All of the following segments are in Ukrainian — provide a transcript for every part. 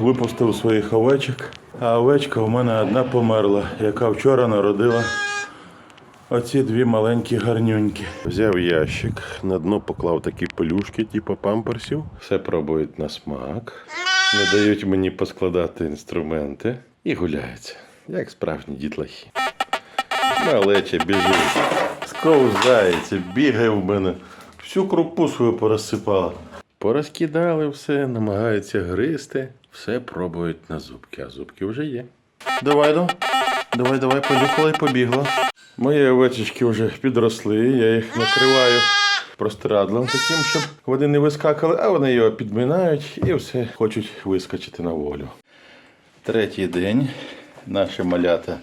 Випустив своїх овечок, а овечка у мене одна померла, яка вчора народила оці дві маленькі гарнюньки. Взяв ящик, на дно поклав такі пелюшки, типу памперсів. Все пробують на смак, не дають мені поскладати інструменти і гуляються, як справжні дітлахи. Малеча біжить, сковзається, бігає в мене, всю крупу свою порозсипала. Порозкидали все, намагаються гризти, все пробують на зубки, а зубки вже є. Давай, ну. Давай, давай, понюхала і побігла. Мої овечечки вже підросли, я їх накриваю простирадлом таким, щоб вони не вискакали, а вони його підминають і все хочуть вискочити на волю. Третій день наші малята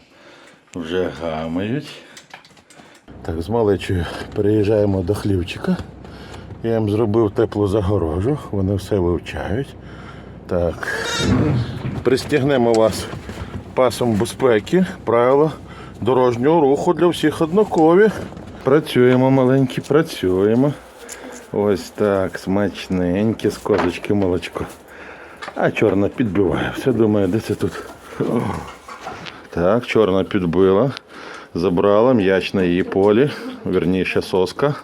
вже гамають. Так, з малечою переїжджаємо до хлівчика. Я їм зробив теплу загорожу, вони все вивчають. Так. Пристігнемо вас пасом безпеки, правила дорожнього руху для всіх однакові. Працюємо маленькі, працюємо. Ось так, смачненьке з козочки молочко. А чорна підбиває. Все думає, де це тут. О. Так, чорна підбила. Забрала м'яч на її полі, вірніше соска.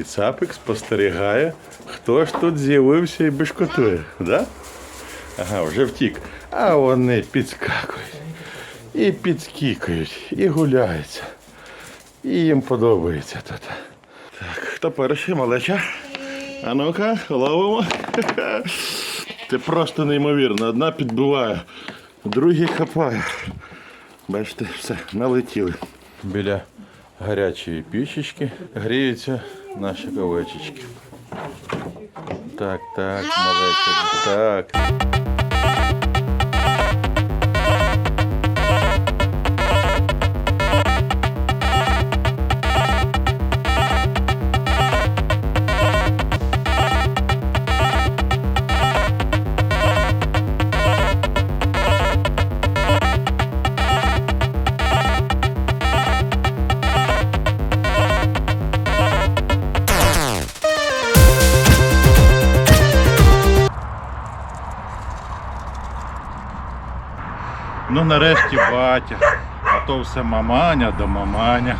Мій цапик спостерігає, хто ж тут з'явився і бешкотує, да? Ага, вже втік. А вони підскакують, і підскікають, і гуляються. І їм подобається тут. Так, хто перший, малеча? А ну-ка, ловимо. Це просто неймовірно. Одна підбиває, другий хапає. Бачите, все, налетіли. Біля гарячої пічечки гріються наші овечечки. Так, так, малеча, так. Ну нарешті батя, а то все маманя да маманя.